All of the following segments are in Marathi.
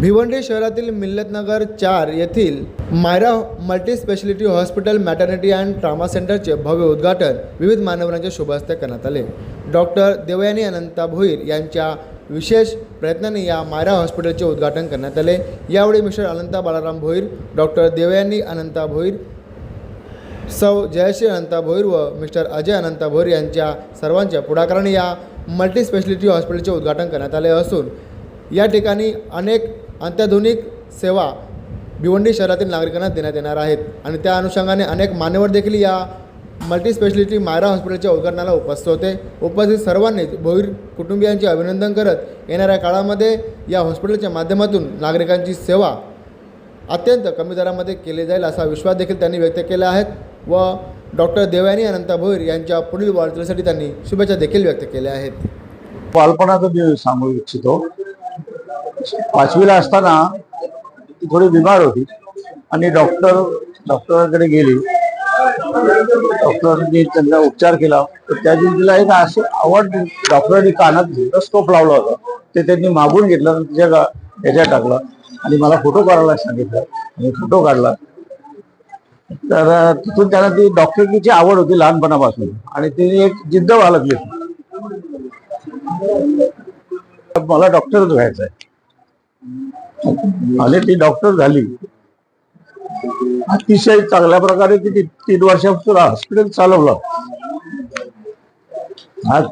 भिवंडी शहरातील मिल्लतनगर चार येथील Maira multispeciality hospital maternity and trauma सेंटरचे भव्य उद्घाटन विविध मान्यवरांच्या शुभहस्ते करण्यात आले. डॉक्टर देवयानी अनंता भोईर यांच्या विशेष प्रयत्नांनी या मायरा हॉस्पिटलचे उद्घाटन करण्यात आले. यावेळी मिस्टर अनंता बालाराम भोईर डॉक्टर देवयानी अनंता भोईर सौ जयश्री अनंता भोईर व मिस्टर अजय अनंता भोईर यांच्या सर्वांच्या पुढाकाराने या मल्टीस्पेशालिटी हॉस्पिटलचे उद्घाटन करण्यात आले असून या ठिकाणी अनेक अत्याधुनिक सेवा भिवंडी शहरातील नागरिकांना देण्यात येणार आहेत. आणि त्या अनुषंगाने अनेक मान्यवर देखील या मल्टीस्पेशालिटी मायरा हॉस्पिटलच्या उद्घाटनाला उपस्थित होते. उपस्थित सर्वांनीच भोईर कुटुंबियांचे अभिनंदन करत येणाऱ्या काळामध्ये या हॉस्पिटलच्या माध्यमातून नागरिकांची सेवा अत्यंत कमी दरामध्ये केली जाईल असा विश्वास देखील त्यांनी व्यक्त केला आहेत व डॉक्टर देवयानी अनंता भोईर यांच्या पुढील वाटचालीसाठी त्यांनी शुभेच्छा देखील व्यक्त केल्या आहेत. बालपणाचं मी सांगू इच्छितो. पाचवीला असताना ती थोडी बिमार होती. आणि डॉक्टर डॉक्टरांकडे गेली. डॉक्टरांनी त्यांचा उपचार केला. तर त्या दिवशी तिला एक अशी आवड डॉक्टरांनी कानात स्कोप लावला होता. ते त्यांनी मागून घेतलं आणि तिच्या गा- टाकला टाकलं. आणि मला फोटो काढायला सांगितलं. आणि फोटो काढला. तर तिथून त्यांना ती डॉक्टरकीची आवड होती लहानपणापासून. आणि तिने एक जिद्द बाळगली मला डॉक्टरच व्हायचं आहे आणि ती डॉक्टर झाली. अतिशय चांगल्या प्रकारे तिने तीन वर्षापासून हॉस्पिटल चालवलं. आज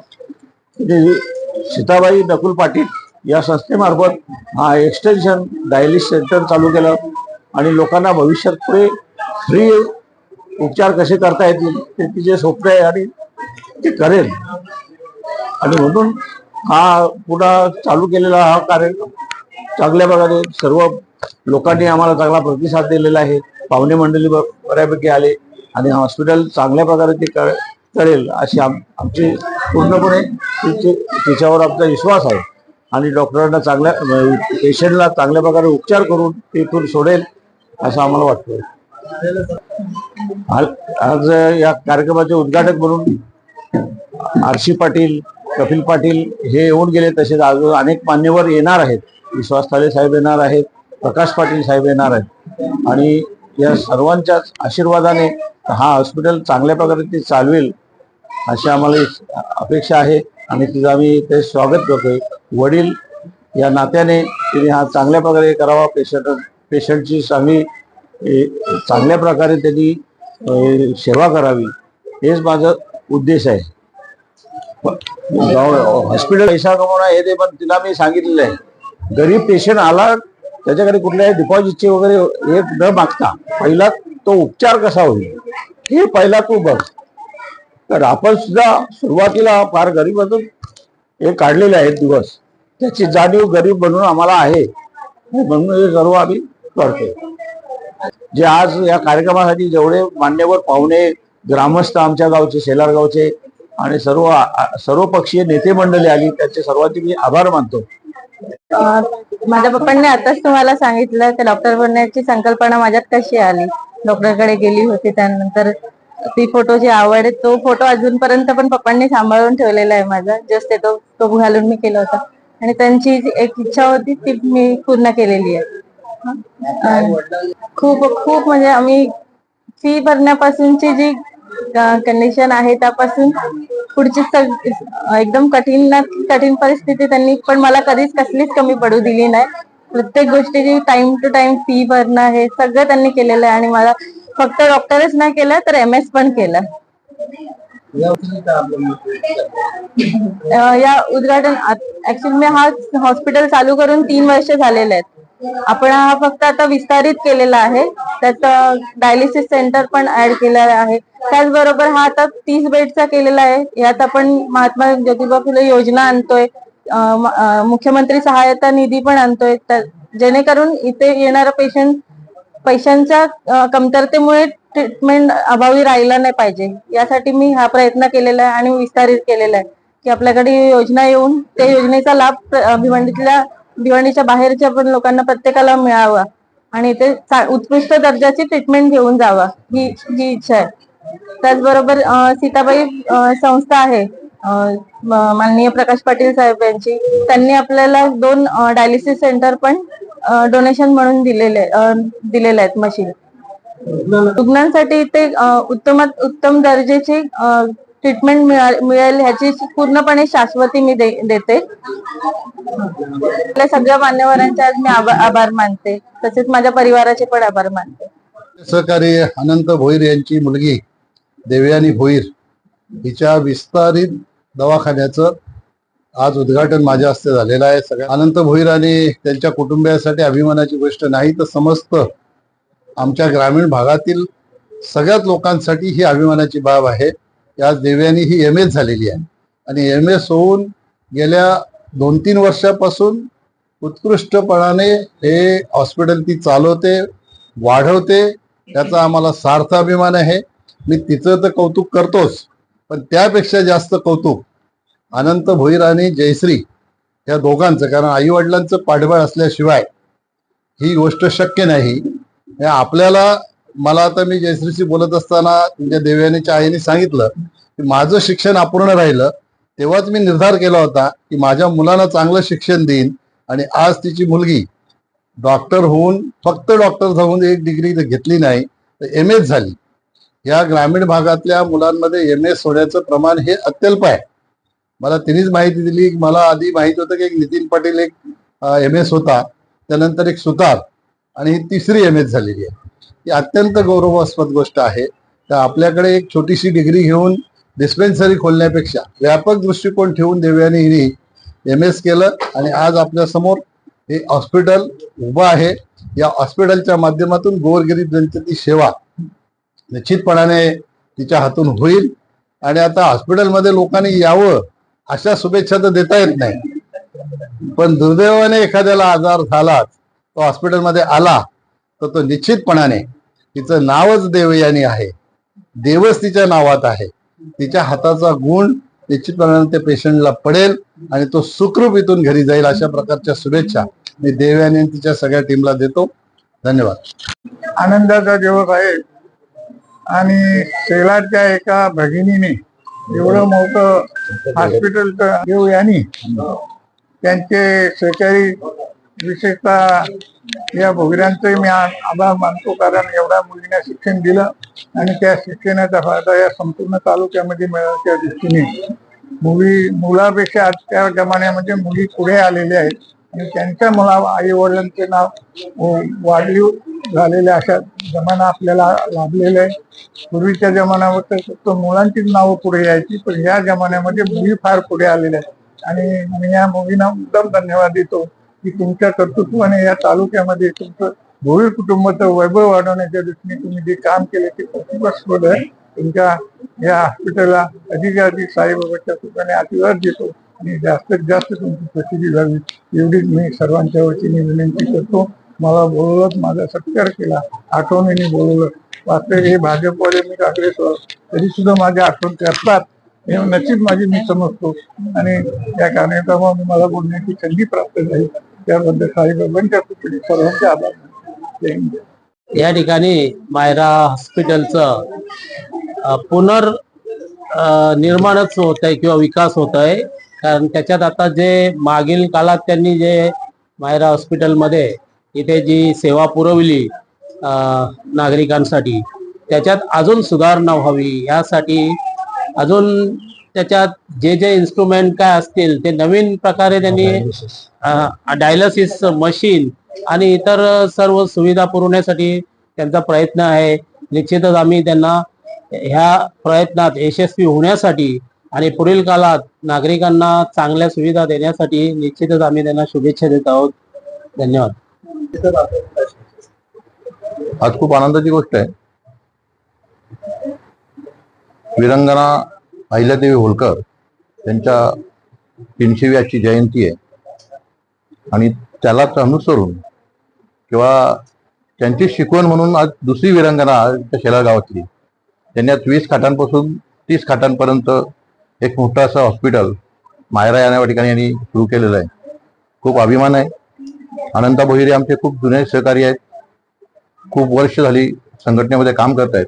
सीताबाई नकुल पाटील या संस्थेमार्फत हा एक्सटेन्शन डायलिस सेंटर चालू केलं आणि लोकांना भविष्यात पुढे फ्री उपचार कसे करता येतील ते तिचे स्वप्न आहे आणि ते करेल. आणि म्हणून हा पुन्हा चालू केलेला हा कार्यक्रम चांगल्या प्रकारे सर्व लोकांनी आम्हाला चांगला प्रतिसाद दिलेला आहे. पाहुणे मंडळी ब- बऱ्यापैकी आले आणि हॉस्पिटल चांगल्या प्रकारे ते कर- करेल अशी आम- आमची पूर्णपणे तिच्यावर आमचा विश्वास आहे. आणि डॉक्टरांना चांगल्या पेशंटला चांगल्या प्रकारे उपचार करून ते इथून सोडेल असं आम्हाला वाटतं आज आज या कार्यक्रमाचे उद्घाटक म्हणून आरशी पाटील कपिल पाटील हे येऊन गेले तसेच अजून अनेक मान्यवर येणार आहेत. विश्वास थाले साहेब येणार आहेत प्रकाश पाटील साहेब येणार आहेत. आणि या सर्वांच्याच आशीर्वादाने हा हॉस्पिटल चांगल्या प्रकारे ते चालवेल अशी आम्हाला अपेक्षा आहे. आणि तिचं आम्ही ते स्वागत करतोय. वडील या नात्याने तिने हा चांगल्या प्रकारे करावा. पेशंट पेशंटची चांगली चांगल्या प्रकारे त्यांनी सेवा करावी. हेच माझा उद्देश आहे. हॉस्पिटल पैसा कमवणं हे ते पण तिला मी सांगितलेलं आहे. गरीब पेशंट आला त्याच्याकडे कुठल्याही डिपॉझिटचे वगैरे हे न मागता पहिला तो उपचार कसा होईल? हे पहिला तू बघ. तर आपण सुद्धा सुरुवातीला फार गरीब असून हे काढलेले आहेत दिवस. त्याची जाणीव गरीब बनून आम्हाला आहे. म्हणून हे सर्व आम्ही करतो जे आज या कार्यक्रमासाठी जेवढे मान्यवर पाहुणे ग्रामस्थ आमच्या गावचे शेलार गावचे आणि सर्व सर्व पक्षीय नेते मंडळी आली त्यांचे सर्वांचे मी आभार मानतो. माझ्या पप्पांनी आताच तुम्हाला सांगितलं की डॉक्टर बनण्याची संकल्पना माझ्यात कशी आली? डॉक्टरकडे गेली होती त्यानंतर ती फोटोची आवड आहे तो फोटो अजूनपर्यंत पण पप्पांनी सांभाळून ठेवलेला आहे माझा. जस्ट तो तो घालून मी केला होता. आणि त्यांची जी एक इच्छा होती ती मी पूर्ण केलेली आहे. खूप खूप म्हणजे आम्ही फी भरण्यापासूनची जी कंडिशन आहे त्यापासून पुढची एकदम कठीण ना कठीण परिस्थिती त्यांनी पण मला कधीच कसलीच कमी पडू दिली नाही. प्रत्येक गोष्टीची टाइम टू टाइम फी भरणं हे सगळं त्यांनी केलेलं आहे आणि मला फक्त डॉक्टरच नाही केलं तर एम एस पण केलं. या उद्घाटन ऍक्च्युली मी हा हॉस्पिटल चालू करून तीन वर्ष झालेले आहेत. आपण हा फक्त आता विस्तारित केलेला आहे. त्यात डायलिसिस सेंटर पण ऍड केलेला आहे. त्याचबरोबर हा आता तीस बेडचा केलेला आहे. यात आपण महात्मा ज्योतिबा फुले योजना आणतोय. मुख्यमंत्री सहायता निधी पण आणतोय. जेणेकरून इथे येणारा पेशंट पैशांच्या कमतरतेमुळे ट्रीटमेंट अभावी राहिला नाही पाहिजे. यासाठी मी हा प्रयत्न केलेला आहे आणि विस्तारित केलेला आहे. की आपल्याकडे योजना येऊन त्या योजनेचा लाभ भिवंडीतल्या भिवंडीच्या बाहेरच्या पण लोकांना प्रत्येकाला मिळावा आणि ते उत्कृष्ट दर्जाची ट्रीटमेंट घेऊन जावा ही ही इच्छा आहे. त्याचबरोबर सीताबाई संस्था आहे. माननीय प्रकाश पाटील साहेब यांची. त्यांनी आपल्याला दोन डायलिसिस सेंटर पण डोनेशन म्हणून दिलेले दिलेले आहेत मशीन रुग्णांसाठी ते उत्तमात उत्तम दर्जाची ट्रीटमेंट मिळेल ह्याची पूर्णपणे शाश्वती मी दे- देते. आपल्या सगळ्या मान्यवरांचे आज मी आभा- आभार मानते. तसेच माझ्या परिवाराचे पण आभार मानते. सहकारी अनंत भोईर यांची मुलगी देवयानी भोईर हिच्या विस्तारित दवाखान्याचं आज उद्घाटन माझ्या हस्ते झालेलं आहे. सगळ्या अनंत भोईर आणि त्यांच्या कुटुंबियासाठी अभिमानाची गोष्ट नाही तर समस्त आमच्या ग्रामीण भागातील सगळ्याच लोकांसाठी ही अभिमानाची बाब आहे. की आज देवयानी ही एम एस झालेली आहे. आणि एम एस होऊन गेल्या दोन तीन वर्षापासून उत्कृष्टपणाने हे हॉस्पिटल ती चालवते वाढवते त्याचा आम्हाला सार्थ अभिमान आहे. मी तिचं तर कौतुक करतोच पण त्यापेक्षा जास्त कौतुक अनंत भोईर आणि जयश्री या दोघांचं कारण आई वडिलांचं पाठबळ असल्याशिवाय ही गोष्ट शक्य नाही. हे आपल्याला मला आता मी जयश्रीशी बोलत असताना तुमच्या देवयानीच्या आईने सांगितलं की माझं शिक्षण अपूर्ण राहिलं. तेव्हाच मी निर्धार केला होता की माझ्या मुलांना चांगलं शिक्षण देईन आणि आज तिची मुलगी डॉक्टर होऊन फक्त डॉक्टर होऊन एक डिग्री घेतली नाही तर एम एस झाली. या ग्रामीण भागातल्या मुलांमध्ये एम एस होण्याचं प्रमाण हे अत्यल्प आहे. मला तिनेच माहिती दिली. मला आधी माहीत होतं की एक नितीन पाटील एक एम एस होता. त्यानंतर एक सुतार आणि ही तिसरी एम एस झालेली आहे. ही अत्यंत गौरवास्पद गोष्ट आहे. तर आपल्याकडे एक छोटीशी डिग्री घेऊन डिस्पेन्सरी खोलण्यापेक्षा व्यापक दृष्टिकोन ठेवून देवयानी हिने एम एस केलं आणि आज आपल्यासमोर हे हॉस्पिटल उभं आहे. या हॉस्पिटलच्या माध्यमातून गोरगरीब जनतेची सेवा निश्चितपणाने तिच्या हातून होईल. आणि आता हॉस्पिटलमध्ये लोकांनी यावं अशा शुभेच्छा तर देता येत नाही. पण दुर्दैवाने एखाद्याला आजार झालाच तो हॉस्पिटलमध्ये आला तर तो निश्चितपणाने तिचं नावच देवयानी आहे. देवच तिच्या नावात आहे. तिच्या हाताचा गुण निश्चितपणाने त्या पेशंटला पडेल आणि तो सुखरूप इथून घरी जाईल अशा प्रकारच्या शुभेच्छा मी देवयानी तिच्या सगळ्या टीमला देतो. धन्यवाद. आनंदाचा दिवस आहे. आणि शेलारच्या एका भगिनीने एवढं मोठं हॉस्पिटलचं देव यांनी त्यांचे सहकारी विशेषतः या भोगऱ्यांचे मी आभार मानतो कारण एवढ्या मुलींना शिक्षण दिलं आणि त्या शिक्षणाचा फायदा या संपूर्ण तालुक्यामध्ये मिळाल्याच्या दृष्टीने. मुली मुलापेक्षा आजच्या जमान्यामध्ये म्हणजे मुली पुढे आलेल्या आहेत आणि त्यांच्या मुला आई वडिलांचे नाव व- वाढीव झालेले अशा जमाना आपल्याला लाभलेला आहे पूर्वीच्या जमान्यावर तर फक्त मुलांचीच नावं पुढे यायची पण या जमान्यामध्ये मुली फार पुढे आलेल्या आहेत. आणि मी या मुलींना उत्तम धन्यवाद देतो. की तुमच्या कर्तृत्वाने या तालुक्यामध्ये तुमचं भोवी कुटुंबाचं वैभव वाढवण्याच्या दृष्टीने तुम्ही जे काम केले ते कौतुकास्पद आहे. तुमच्या या हॉस्पिटलला अधिक अधिक साईबाबाच्या कृपेने आशीर्वाद देतो आणि जास्तीत जास्त तुमची प्रसिद्धी झाली एवढीच मी सर्वांच्या वतीने विनंती करतो. मला बोलवलं माझा सत्कार केला. आठवणीने बोलवलं. वास्तव हे भाजपवाले मी काँग्रेसवर तरी सुद्धा माझी आठवण करतात. हे नक्कीच माझी मी समजतो. आणि या कार्यक्रमामध्ये मला बोलण्याची संधी प्राप्त झाली. त्याबद्दल साईबाबांच्या कृपेने सर्वांचे आभार या ठिकाणी मायरा हॉस्पिटलचं पुनर् पुनर निर्माणच होत आहे किंवा विकास होत आहे. कारण त्याच्यात आता जे मागील काळात त्यांनी जे मायरा हॉस्पिटलमध्ये इथे जी सेवा पुरवली नागरिकांसाठी त्याच्यात अजून सुधारणा व्हावी यासाठी अजून त्याच्यात जे जे इन्स्ट्रुमेंट काय असतील ते नवीन प्रकारे त्यांनी डायलिसिस मशीन आणि इतर सर्व सुविधा पुरवण्यासाठी त्यांचा प्रयत्न आहे. निश्चितच आम्ही त्यांना ह्या प्रयत्नात यशस्वी होण्यासाठी आणि पुढील काळात नागरिकांना चांगल्या सुविधा देण्यासाठी निश्चितच आम्ही त्यांना शुभेच्छा देत आहोत. धन्यवाद. आज खूप आनंदाची गोष्ट आहे. विरंगना अहिल्यादेवी होलकर त्यांच्या तीनशेव्याची जयंती आहे. आणि त्यालाच अनुसरून किंवा त्यांची शिकवण म्हणून आज दुसरी विरंगना आजच्या शेलार गावातली. त्यांनी आज वीस खाटांपासून तीस खाटांपर्यंत एक मोठं असं हॉस्पिटल मायरा या ठिकाणी यांनी सुरू केलेलं आहे. खूप अभिमान आहे. अनंता भोईरे आमचे खूप जुने सहकारी आहेत. खूप वर्ष झाली संघटनेमध्ये काम करत आहेत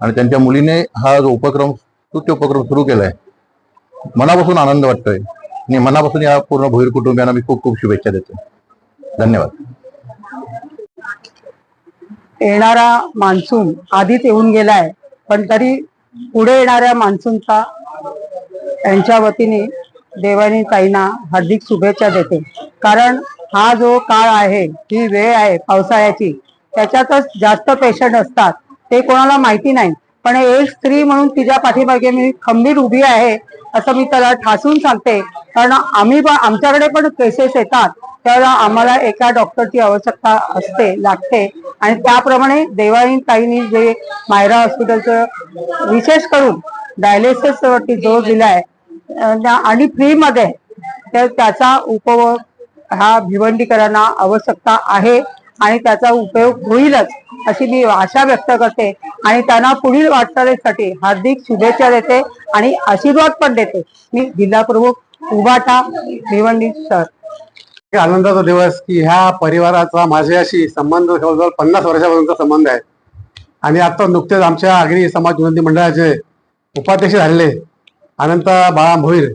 आणि त्यांच्या मुलीने हा जो उपक्रम स्तुत्य उपक्रम सुरू केलाय. मनापासून आनंद वाटतोय. आणि मनापासून या पूर्ण भोईर कुटुंबियांना मी खूप खूप शुभेच्छा देतो धन्यवाद. येणारा मान्सून आधीच येऊन गेलाय पण तरी पुढे येणाऱ्या मान्सूनचा यांच्या वतीने देवानी ताईंना हार्दिक शुभेच्छा देते. कारण हा जो काळ आहे ही वेळ आहे पावसाळ्याची त्याच्यातच जास्त पेशंट असतात. ते कोणाला माहिती नाही. पण एक स्त्री म्हणून तिच्या पाठीमागे मी खंबीर उभी आहे असं मी त्याला ठासून सांगते. कारण आम्ही पण आमच्याकडे पण केसेस येतात. तर आम्हाला एका डॉक्टरची आवश्यकता असते लागते. आणि त्याप्रमाणे देवाई ताईंनी जे मायरा हॉस्पिटलचं विशेष करून डायलिसिसवरती जोर दिलाय आणि फ्री मध्ये तर त्याचा उपयोग हा भिवंडीकरांना आवश्यकता आहे आणि त्याचा उपयोग होईलच. अशी मी आशा व्यक्त करते. आणि त्यांना पुढील वाटचालीसाठी हार्दिक शुभेच्छा देते आणि आशीर्वाद पण देते. मी जिल्हा प्रमुख उभाटा भिवंडी सर. आनंदाचा दिवस की ह्या परिवाराचा माझ्याशी संबंध जवळजवळ पन्नास वर्षापर्यंत संबंध आहे. आणि आता नुकतेच आमच्या आगरी समाज विनंती मंडळाचे उपाध्यक्ष झालेले अनंत बाळाराम भोईर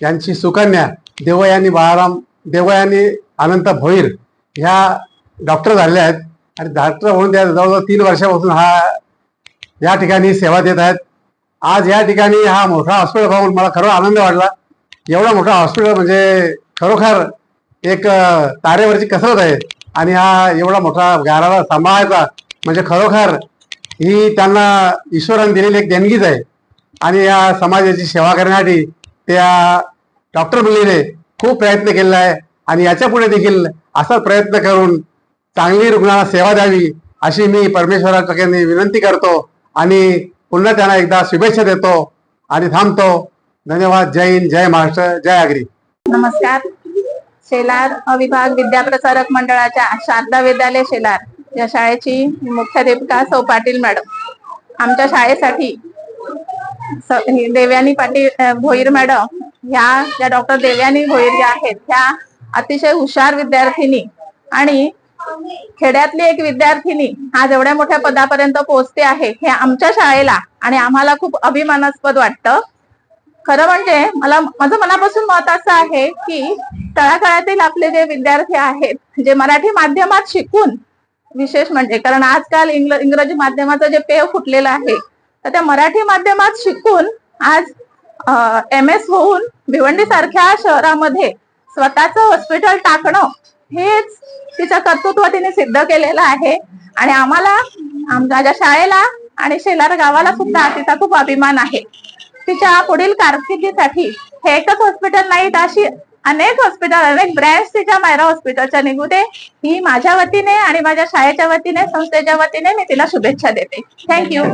यांची सुकन्या देवयानी बाळाराम देवयानी अनंत भोईर ह्या डॉक्टर झालेल्या आहेत. आणि डॉक्टर होऊन त्या जवळजवळ तीन वर्षापासून हा या ठिकाणी सेवा देत आहेत. आज या ठिकाणी हा मोठा हॉस्पिटल पाहून मला खरं आनंद वाटला. एवढा मोठा हॉस्पिटल म्हणजे खरोखर एक तारेवरची कसरत आहे. आणि हा एवढा मोठा गाराला सांभाळायचा म्हणजे खरोखर ही त्यांना ईश्वराने दिलेली एक देणगीच आहे. आणि या समाजाची सेवा करण्यासाठी त्या डॉक्टर मुलीने खूप प्रयत्न केलेला आहे. आणि याच्यापुढे देखील असा प्रयत्न करून चांगली रुग्णाला सेवा द्यावी अशी मी परमेश्वराच्या विनंती करतो आणि पुन्हा त्यांना एकदा शुभेच्छा देतो आणि थांबतो. धन्यवाद. जय हिंद. जय महाराष्ट्र. जय आगरी. नमस्कार. शेलार विभाग विद्याप्रसारक मंडळाच्या शारदा विद्यालय शेलार या शाळेची मुख्याध्यापिका सौ पाटील मॅडम. आमच्या शाळेसाठी स- देवयानी पाटील भोईर मॅडम ह्या ज्या डॉक्टर देवयानी भोईर ज्या आहेत त्या अतिशय हुशार विद्यार्थिनी आणि खेड्यातली एक विद्यार्थिनी आज एवढ्या मोठ्या पदापर्यंत पोहोचते आहे हे आमच्या शाळेला आणि आम्हाला खूप अभिमानास्पद वाटतं. खरं म्हणजे मला माझं मनापासून मत असं आहे की तळागाळातील आपले जे विद्यार्थी आहेत जे मराठी माध्यमात शिकून विशेष म्हणजे कारण आजकाल इंग्ल इंग्रजी माध्यमाचं जे पेव फुटलेलं आहे तर त्या मराठी माध्यमात शिकून आज एम एस होऊन भिवंडी सारख्या शहरामध्ये स्वतःचं हॉस्पिटल टाकणं हेच तिचं कर्तृत्व तिने सिद्ध केलेलं आहे. आणि आम्हाला माझ्या शाळेला आणि शेलार गावाला सुद्धा तिचा खूप अभिमान आहे. तिच्या पुढील कारकिर्दीसाठी हे एकच हॉस्पिटल नाही तर अशी अनेक हॉस्पिटल अनेक ब्रँच तिच्या मायरा हॉस्पिटलच्या निघू दे ही माझ्या वतीने आणि माझ्या शाळेच्या वतीने संस्थेच्या वतीने मी तिला शुभेच्छा देते. थँक्यू